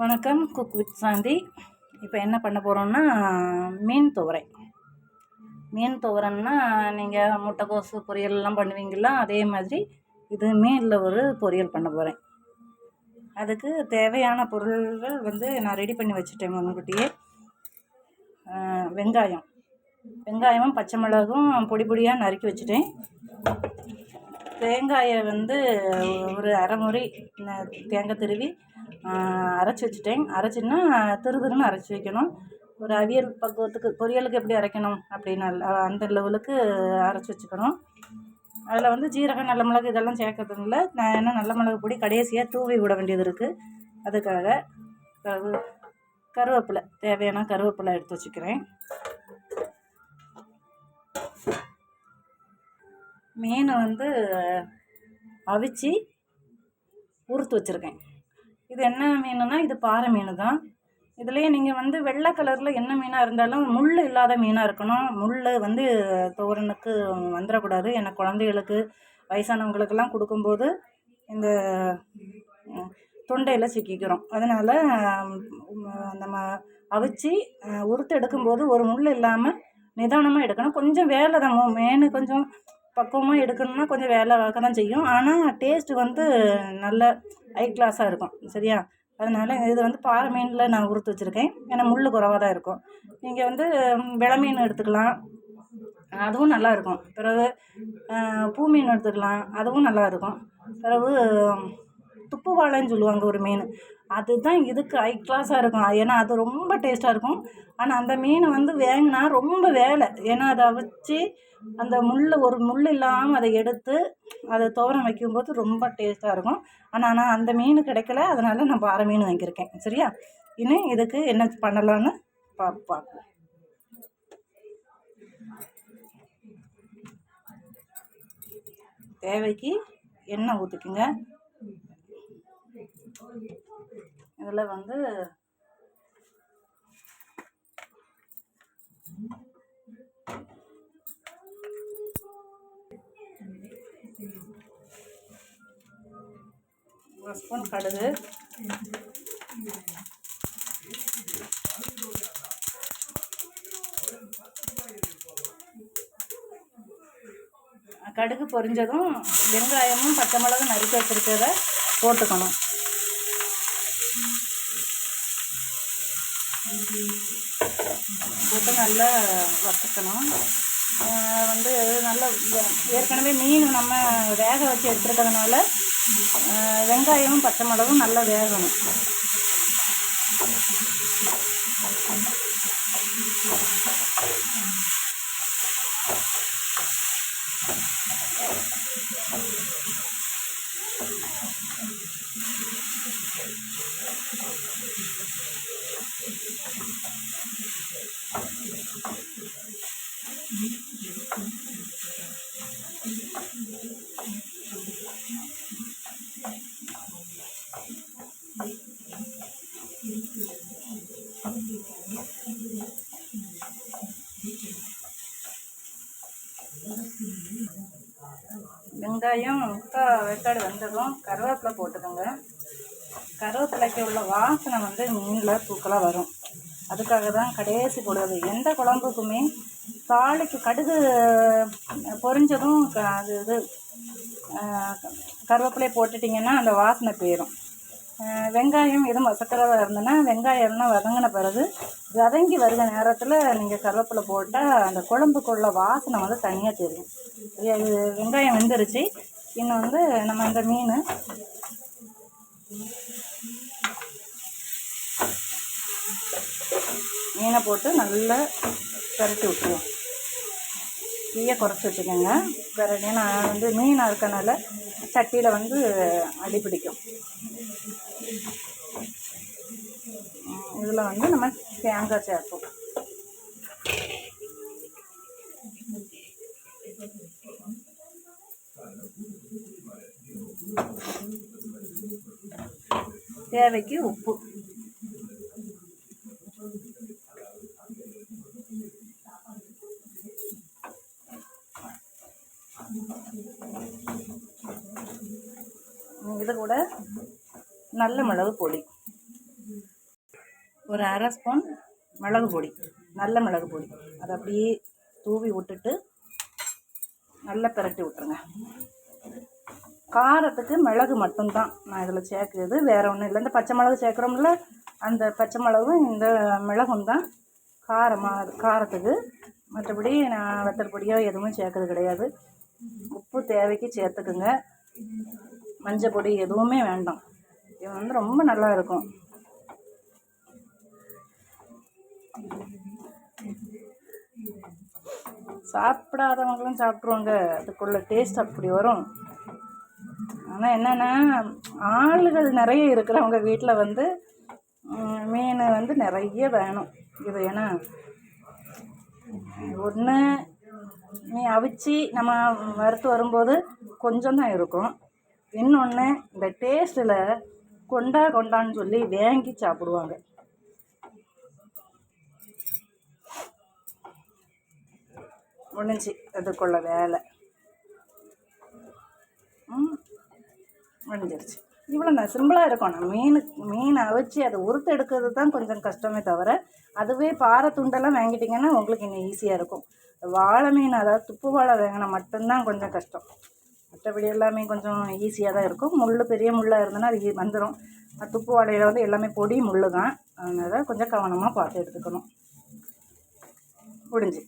வணக்கம் cook with சாந்தி. இப்போ என்ன பண்ண போகிறோம்னா மீன் துவரை. மீன் துவரன்னா நீங்கள் முட்டைக்கோசு பொரியல்லாம் பண்ணுவீங்களா? அதே மாதிரி இது மீனில் ஒரு பொரியல் பண்ண போகிறேன் அதுக்கு தேவையான பொருள்கள் வந்து நான் ரெடி பண்ணி வச்சுட்டேன் முன்கூட்டியே. வெங்காயம். வெங்காயமும் பச்சை மிளகும் பொடி பொடியாக நறுக்கி வச்சுட்டேன். தேங்காயை வந்து ஒரு அரை முறை தேங்காய் திருவி அரைச்சி வச்சுட்டேன். அரைச்சின்னா திருதிருன்னு அரைச்சி வைக்கணும். ஒரு அவியல் பக்குவத்துக்கு பொரியலுக்கு எப்படி அரைக்கணும் அப்படின்னு அந்த லெவலுக்கு அரைச்சி வச்சுக்கணும். அதில் வந்து ஜீரகம் நல்ல மிளகு இதெல்லாம் இல்லை நான் என்ன நல்ல மிளகு பொடி கடைசியாக தூவி விட வேண்டியது இருக்குது அதுக்காக கரு கருவேப்பிலை தேவையான கருவேப்பிலை எடுத்து வச்சுக்கிறேன். மீனை வந்து அவிச்சு உறுத்து வச்சுருக்கேன். இது என்ன மீனுனா இது பாறை மீன் தான் இதுலேயே நீங்கள் வந்து வெள்ளை கலரில் என்ன மீனாக இருந்தாலும் முள் இல்லாத மீனாக இருக்கணும். முள் வந்து தோரனுக்கு வந்துடக்கூடாது ஏன்னா குழந்தைகளுக்கு வயசானவங்களுக்கெல்லாம் கொடுக்கும்போது இந்த தொண்டையில் சிக்கிக்கிறோம். அதனால் நம்ம அவிச்சு உறுத்து எடுக்கும்போது ஒரு முள் இல்லாமல் நிதானமாக எடுக்கணும். கொஞ்சம் வேலை தான். மீன் கொஞ்சம் பக்குவமாக எடுக்கணும்னா கொஞ்சம் வேலை பார்க்க தான் செய்யும். ஆனால் டேஸ்ட்டு வந்து நல்ல ஹை கிளாஸாக இருக்கும் சரியா? அதனால் இது வந்து பாறை மீனில் நான் உறுத்து வச்சுருக்கேன். ஏன்னா முள் குறவாக தான் இருக்கும். நீங்கள் வந்து வில மீன் எடுத்துக்கலாம். அதுவும் நல்லா இருக்கும். பிறகு பூ மீன் எடுத்துக்கலாம். அதுவும் நல்லாயிருக்கும் பிறகு துப்பு வாழைன்னு சொல்லுவாங்க ஒரு மீன். அதுதான் இதுக்கு ஹை கிளாஸாக இருக்கும். ஏன்னா அது ரொம்ப டேஸ்ட்டாக இருக்கும். ஆனால் அந்த மீன் வந்து வேங்கினா ரொம்ப வேலை. ஏன்னா அதை அவிச்சு அந்த முள் ஒரு முள் இல்லாமல் அதை எடுத்து அதை துவரம் வைக்கும்போது ரொம்ப டேஸ்ட்டாக இருக்கும். ஆனால் ஆனால் அந்த மீன் கிடைக்கல. அதனால் நான் பாறை மீன் வாங்கியிருக்கேன். சரியா? இன்னும் இதுக்கு என்ன பண்ணலான்னு பா பார்ப்போம். தேவைக்கு எண்ணெய் ஊற்றிக்குங்க இதில் வந்து ஒரு ஸ்பூன் கடுகு. கடுகு பொரிஞ்சதும் வெங்காயமும் பச்சை மிளகும் நறுக்கி வச்சுருக்கிறத போட்டுக்கணும். போட்டு நல்லா வறுத்துக்கணும். வந்து நல்லா ஏற்கனவே மீன் நம்ம வேக வச்சு எடுத்துருக்கிறதுனால வெங்காயமும் பச்சை மிளகும் நல்லா வேகணும். வெங்காயம் முக்கால் வெக்காடு வந்ததும் கருவேப்பிலை போட்டுக்கோங்க. கருவேப்பிலைக்கு உள்ள வாசனை வந்து மீனில் தூக்கலாக வரும். அதுக்காக தான் கடைசி போடுவது எந்த குழம்புக்குமே தாளிக்கு கடுகு பொரிஞ்சதும் அது இது கருவேப்பிலையை போட்டுட்டிங்கன்னா அந்த வாசனை போயிடும் வெங்காயம் எதுவும் வசக்கிறதா இருந்ததுன்னா வெங்காயம் எல்லாம் வதங்கின பிறகு வதங்கி வருகிற நேரத்தில் நீங்கள் கருவேப்பிலை போட்டால் அந்த குழம்புக்குள்ள வாசனை வந்து தனியாக தெரியும். இது வெங்காயம் வெந்துருச்சு. இன்னும் வந்து நம்ம அந்த மீன். மீனை போட்டு நல்லா பரட்டி விட்டுருவோம். தீயை குறைச்சி வச்சுக்கோங்க. வேறு நான் வந்து மீனாக இருக்கனால சட்டியில் வந்து அடி பிடிக்கும். இதில் வந்து நம்ம தேங்காய் சேர்ப்போம். தேவைக்கு உப்பு. இது கூட நல்ல மிளகு பொடி. ஒரு அரை ஸ்பூன் மிளகு பொடி. நல்ல மிளகு பொடி. அதை அப்படியே தூவி விட்டுட்டு நல்லா பிரட்டி விட்ருங்க காரத்துக்கு மிளகு மட்டும்தான் நான் இதில் சேர்க்குறது. வேறு ஒன்றும் இல்லை. இந்த பச்சை மிளகு சேர்க்குறோம்ல அந்த பச்சை மிளகும் இந்த மிளகும் தான் காரமாக காரத்துக்கு. மற்றபடி நான் வெத்தல் பொடியோ எதுவும் சேர்க்கறது கிடையாது. உப்பு தேவைக்கு சேர்த்துக்குங்க. மஞ்சள் பொடி எதுவுமே வேண்டாம். இது வந்து ரொம்ப நல்லா இருக்கும். சாப்பிடாதவங்களும் சாப்பிட்ருவாங்க அதுக்குள்ள டேஸ்ட் அப்படி வரும். ஆனால் என்னென்னா ஆளுகள் நிறைய இருக்கிறவங்க வீட்டில் வந்து மீன் வந்து நிறைய வேணும். இது ஏன்னா ஒன்று நீ அவிச்சு நம்ம வறுத்து வரும்போது கொஞ்சம் தான் இருக்கும். இன்னொன்று இந்த டேஸ்ட்டில் கொண்டா கொண்டான்னு சொல்லி வாங்கி சாப்பிடுவாங்க. முடிஞ்சு. அதுக்குள்ள வேலை. முடிஞ்சிருச்சு. இவ்வளோ நான் சிம்பிளாக இருக்கும். நான் மீன் மீன் அவிச்சு அதை உறுத்து எடுக்கிறது தான் கொஞ்சம் கஷ்டமே தவிர அதுவே பாறை துண்டெல்லாம் வாங்கிட்டிங்கன்னா உங்களுக்கு இன்னும் ஈஸியாக இருக்கும். வாழை மீன் அதாவது துப்பு வாழை வாங்கினா மட்டும்தான் கொஞ்சம் கஷ்டம். மற்றபடி எல்லாமே கொஞ்சம் ஈஸியாக தான் இருக்கும். முள் பெரிய முள்ளாக இருந்ததுன்னா அது வந்துடும் துப்பு வாழையில் வந்து எல்லாமே பொடி முள் தான். அதனால் கொஞ்சம் கவனமாக பார்த்து எடுத்துக்கணும். முடிஞ்சு.